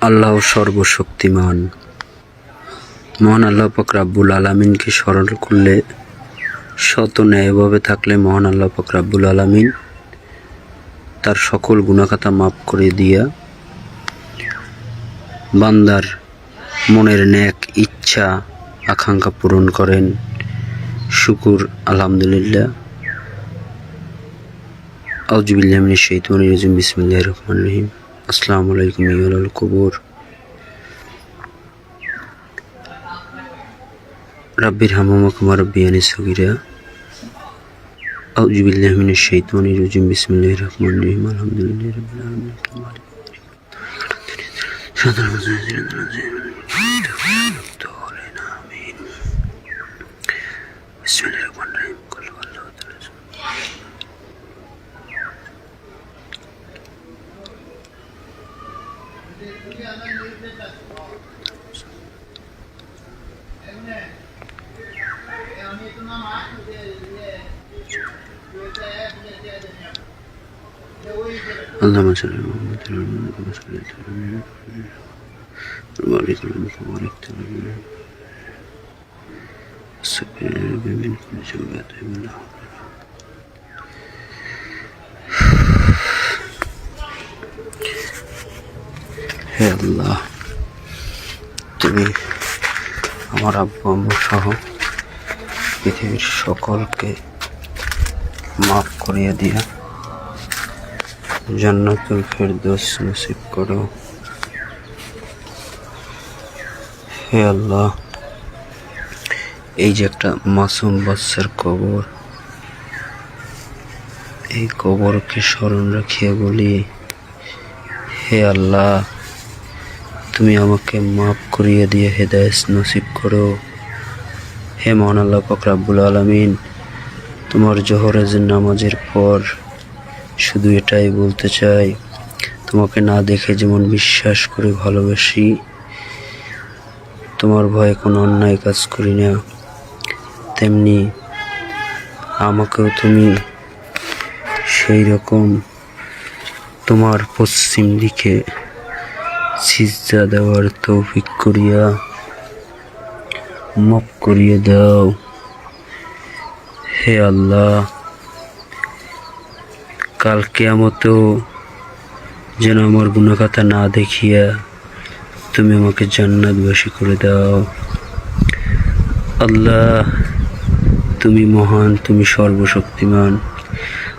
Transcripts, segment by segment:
আল্লাহ সর্বশক্তিমান। মহান আল্লাহ পাক রাব্বুল আলমিনকে স্মরণ করলে শত ন্যায়ভাবে থাকলে মহান আল্লাহ পাক রাব্বুল আলমিন তার সকল গুণাখাতা মাফ করে দিয়া বান্দার মনের ন্যাক, ইচ্ছা, আকাঙ্ক্ষা পূরণ করেন। শুকুর, আলহামদুলিল্লাহ। আউজুবিল্লাহ মিনাশ শাইতানির রাজিম। বিসমিল্লাহির রহমানির রহিম। আসসালামু আলাইকুম ইয়াল কবর রাব্বির হামামাকুমা রাব্বিয়ানি সগীরা আউযু বিল্লাহি মিনাশ শাইতানির রাজিম বিসমিল্লাহির রহমানির রহিম আলহামদুলিল্লাহি রাব্বিল আলামিন বিসমিল্লাহির রহমানির اللهم صل على محمد وعلى آل محمد كما صليت على إبراهيم وبارك على محمد وبارك على إبراهيم استغفر الله من كل شر من الله হে আল্লাহ, তুমি আমার আব্বু আম্মু সহ পৃথিবীর সকলকে মাফ করিয়া দিয়া জান্নাতুল ফেরদৌস নসিব করো। হে আল্লাহ, এই যে একটা মাসুম বাচ্চার কবর, এই কবরকে স্মরণ রাখিয়া বলি, হে আল্লাহ তুমি আমাকে মাফ করিয়ে দিয়ে হেদায়ত নসিব করো। হে মহান আল্লাহ পাক রাব্বুল আলামিন, তোমার জোহরের নামাজের পর শুধু এটাই বলতে চাই, তোমাকে না দেখে যেমন বিশ্বাস করে ভালোবাসি, তোমার ভয়ে কোনো অন্যায় কাজ করি না। তেমনি আমাকেও তুমি সেই রকম তোমার পশ্চিম দিকে সিজা দেওয়ার তৌফিক করিয়া মাফ করিয়ে দাও। হে আল্লাহ, কাল কেয়ামতেও যেন আমার গুণাখাতা না দেখিয়া তুমি আমাকে জান্নাতবাসী করে দাও। আল্লাহ, তুমি মহান, তুমি সর্বশক্তিমান।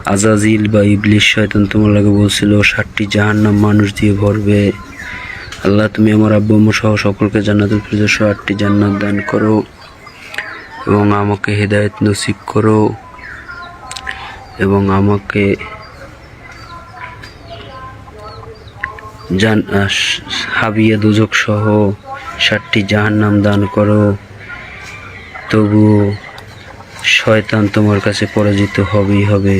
আজাজিল বা ইবলিশ শয়তান তোমার লাগে বলছিল ষাটটি জাহান্নাম মানুষ দিয়ে ভরবে। আল্লাহ, তুমি আমার আব্বু সহ সকলকে জান্নাতুল ফিরদৌস আটটি জান্নাত দান করো এবং আমাকে হেদায়েত নসিব করো এবং আমাকে জান হাবিয়া দুজক সহ ষাটটি জাহান্নাম দান করো। তবু শয়তান তোমার কাছে পরাজিত হবেই হবে,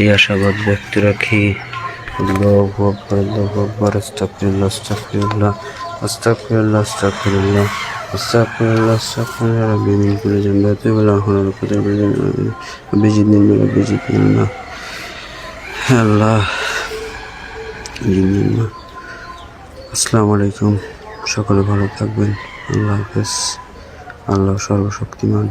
এই আশাবাদ ব্যক্ত রাখি। আসসালামু আলাইকুম সকলে ভালো থাকবেন আল্লাহ হাফেজ। আল্লাহ সর্বশক্তিমান।